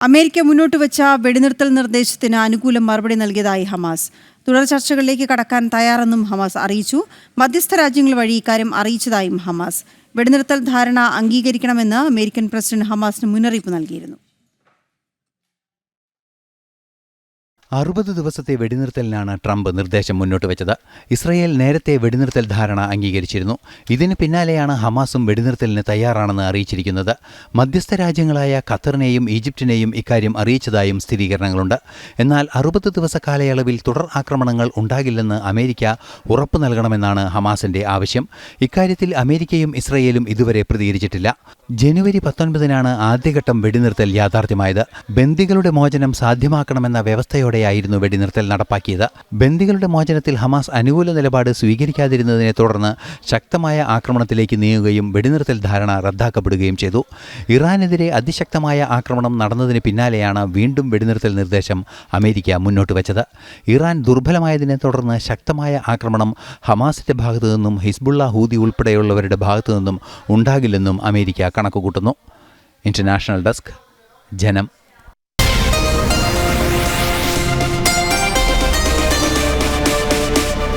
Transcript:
America മുന്നോട്ട് വെച്ച വെടിനിർത്തൽ നിർദ്ദേശത്തിന് അനുകൂല മറുപടി നൽകിയതായി ഹമാസ്. തുടർ ചർച്ചകളിലേക്ക് കടക്കാൻ തയ്യാറെന്നും ഹമാസ് അറിയിച്ചു. മധ്യസ്ഥ രാജ്യങ്ങൾ വഴി ഇക്കാര്യം അറിയിച്ചതായും ഹമാസ്. വെടിനിർത്തൽ ധാരണ അംഗീകരിക്കണമെന്ന് അമേരിക്കൻ പ്രസിഡന്റ് ഹമാസിന് മുന്നറിയിപ്പ് നൽകിയിരുന്നു. അറുപത് ദിവസത്തെ വെടിനിർത്തലിനാണ് ട്രംപ് നിർദ്ദേശം മുന്നോട്ട് വെച്ചത്. ഇസ്രയേൽ നേരത്തെ വെടിനിർത്തൽ ധാരണ അംഗീകരിച്ചിരുന്നു. ഇതിന് പിന്നാലെയാണ് ഹമാസും വെടിനിർത്തലിന് തയ്യാറാണെന്ന് അറിയിച്ചിരിക്കുന്നത്. മധ്യസ്ഥ രാജ്യങ്ങളായ ഖത്തറിനെയും ഈജിപ്തിനെയും ഇക്കാര്യം അറിയിച്ചതായും സ്ഥിരീകരണങ്ങളുണ്ട്. എന്നാൽ അറുപത് ദിവസ കാലയളവിൽ തുടർ ആക്രമണങ്ങൾ ഉണ്ടാകില്ലെന്ന് അമേരിക്ക ഉറപ്പു നൽകണമെന്നാണ് ഹമാസിന്റെ ആവശ്യം. ഇക്കാര്യത്തിൽ അമേരിക്കയും ഇസ്രയേലും ഇതുവരെ പ്രതികരിച്ചിട്ടില്ല. ജനുവരി പത്തൊൻപതിനാണ് ആദ്യഘട്ടം വെടിനിർത്തൽ യാഥാർത്ഥ്യമായത്. ബന്ദികളുടെ മോചനം സാധ്യമാക്കണമെന്ന വ്യവസ്ഥയോടെയായിരുന്നു വെടിനിർത്തൽ നടപ്പാക്കിയത്. ബന്ദികളുടെ മോചനത്തിൽ ഹമാസ് അനുകൂല നിലപാട് സ്വീകരിക്കാതിരുന്നതിനെ തുടർന്ന് ശക്തമായ ആക്രമണത്തിലേക്ക് നീങ്ങുകയും വെടിനിർത്തൽ ധാരണ റദ്ദാക്കപ്പെടുകയും ചെയ്തു. ഇറാനെതിരെ അതിശക്തമായ ആക്രമണം നടന്നതിന് പിന്നാലെയാണ് വീണ്ടും വെടിനിർത്തൽ നിർദ്ദേശം അമേരിക്ക മുന്നോട്ട് വച്ചത്. ഇറാൻ ദുർബലമായതിനെ തുടർന്ന് ശക്തമായ ആക്രമണം ഹമാസിന്റെ ഭാഗത്തു നിന്നും ഹിസ്ബുള്ള ഹൂതി ഉൾപ്പെടെയുള്ളവരുടെ ഭാഗത്തു നിന്നും ഉണ്ടാകില്ലെന്നും അമേരിക്ക കണക്കുകൂട്ടുന്നു. ഇന്റർനാഷണൽ ഡെസ്ക് ജനം